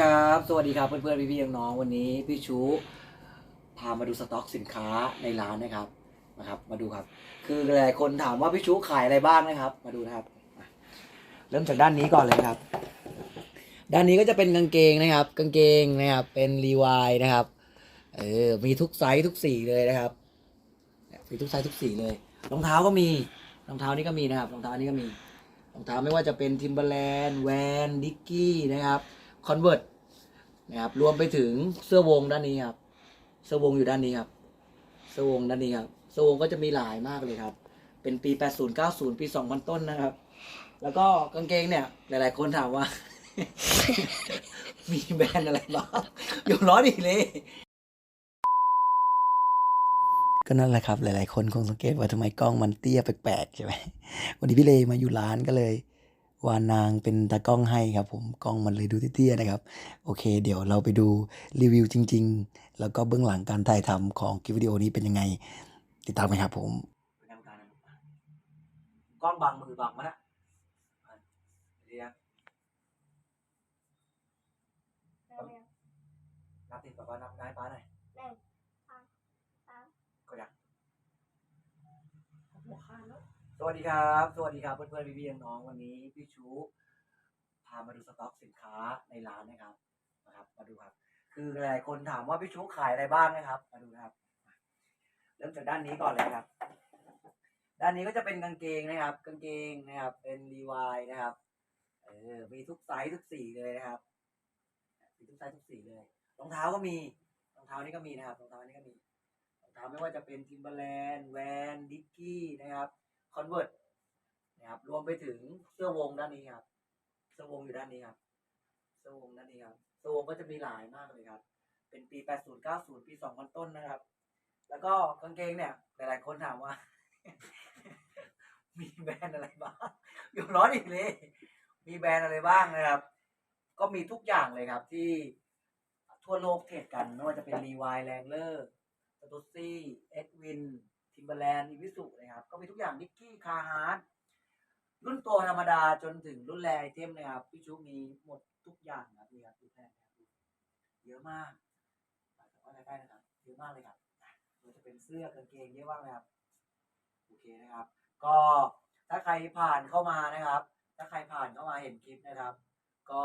ครับ สวัสดีครับเพื่อนๆพี่ๆน้องๆวันนี้พี่ชูพามาดูสต็อกสินค้าในร้านนะครับนะครับมาดูครับ คือหลายๆคนถามว่าพี่ชูขายอะไรบ้างนะครับ มาดูนะครับ เริ่มจากด้านนี้ก่อนเลยครับ ด้านนี้ก็จะเป็นกางเกงนะครับ กางเกงนะครับ เป็นรีวายนะครับ เออ มีทุกไซส์ทุกสีเลยนะครับ มีทุกไซส์ทุกสีเลย รองเท้าก็มี รองเท้านี่ก็มีนะครับ รองเท้านี่ก็มี รองเท้าไม่ว่าจะเป็นทิมเบอร์แลนด์แวนดิกกี้นะครับ คอนเวิร์ตนะครับรวมไปถึงเสื้อวงด้านนี้ครับ เสื้อวงอยู่ด้านนี้ครับ เสื้อวงด้านนี้ครับ เสื้อวงก็จะมีหลายมากเลยครับ เป็นปี 80 90 ปี 2000 ต้นนะครับ แล้วก็กางเกงเนี่ย หลาย ๆ คนถามว่า มีแบรนด์อะไรบ้างอยู่ร้อนอีกเลย ก็นั่นแหละครับ หลาย ๆ คนคงสังเกตว่าทำไมกล้องมันเตี้ยแปลกๆใช่ไหมวันนี้พี่เลมาอยู่ร้านก็เลย วานนางเป็นตากล้องให้ครับผมกล้องมันเลยดูเตี้ยๆนะครับ โอเค เดี๋ยวเราไปดูรีวิวจริง ๆ แล้วก็เบื้องหลังการถ่ายทำของคลิปวิดีโอนี้เป็นยังไง ติดตามกันครับผมกล้องบังมือบังมานะเรียนับติดแบบว่านับได้ป้าหน่อยก็ยัง สวัสดีครับ สวัสดีครับเพื่อนๆพี่ๆน้องๆวันนี้พี่ชูพามาดูสต็อกสินค้าในร้านนะครับนะครับ มาดูครับ คือหลายคนถามว่าพี่ชูขายอะไรบ้างนะครับ มาดูนะครับ เริ่มจากด้านนี้ก่อนเลยครับ ด้านนี้ก็จะเป็นกางเกงนะครับ กางเกงนะครับ เป็นรีวายนะครับ เออ มีทุกไซส์ทุกสีเลยนะครับมีทุกไซส์ทุกสีเลย รองเท้าก็มี รองเท้านี่ก็มีนะครับ รองเท้านี่ก็มี รองเท้าไม่ว่าจะเป็นทิมเบอร์แลนด์แวนดิกกี้นะครับ คอนเวิร์ตนะครับรวมไปถึงเสื้อวงด้านนี้ครับเสื้อวงอยู่ด้านนี้ครับเสื้อวงด้านนี้ครับเสื้อวงก็จะมีหลายมากเลยครับ เป็นปี 80 90 ปี 2000 ต้นนะครับ แล้วก็กางเกงเนี่ย หลาย ๆ คนถามว่า มีแบรนด์อะไรบ้างอยู่ร้อนอีกเลยมีแบรนด์อะไรบ้างนะครับ ก็มีทุกอย่างเลยครับที่ทั่วโลกเทรดกันไม่ว่าจะเป็นรีวายแรงเลอร์สตูซี่เอ็ดวิน ทิมเบอร์แลนด์อีวิสุนะครับ ก็มีทุกอย่างนิกกี้คาฮาร์ดรุ่นตัวธรรมดาจนถึงรุ่นแรไอเทมนะครับ พี่ชูมีหมดทุกอย่างครับนี่ครับดูแพนนะครับเยอะมากมาจากว่าใกล้ๆนะครับเยอะมากเลยครับมันจะเป็นเสื้อกางเกงเยอะมากเลยครับโอเคนะครับ ก็ถ้าใครผ่านเข้ามานะครับ ถ้าใครผ่านเข้ามาเห็นคลิปนะครับ ก็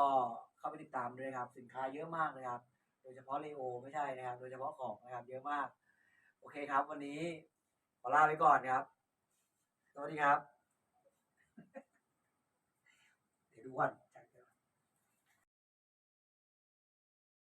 เข้าไปติดตามด้วยครับ สินค้าเยอะมากเลยครับ โดยเฉพาะเลโอไม่ใช่นะครับ โดยเฉพาะของนะครับ เยอะมาก โอเคครับ วันนี้ ขอลาไปก่อนครับ สวัสดีครับ เดี๋ยวดูก่อน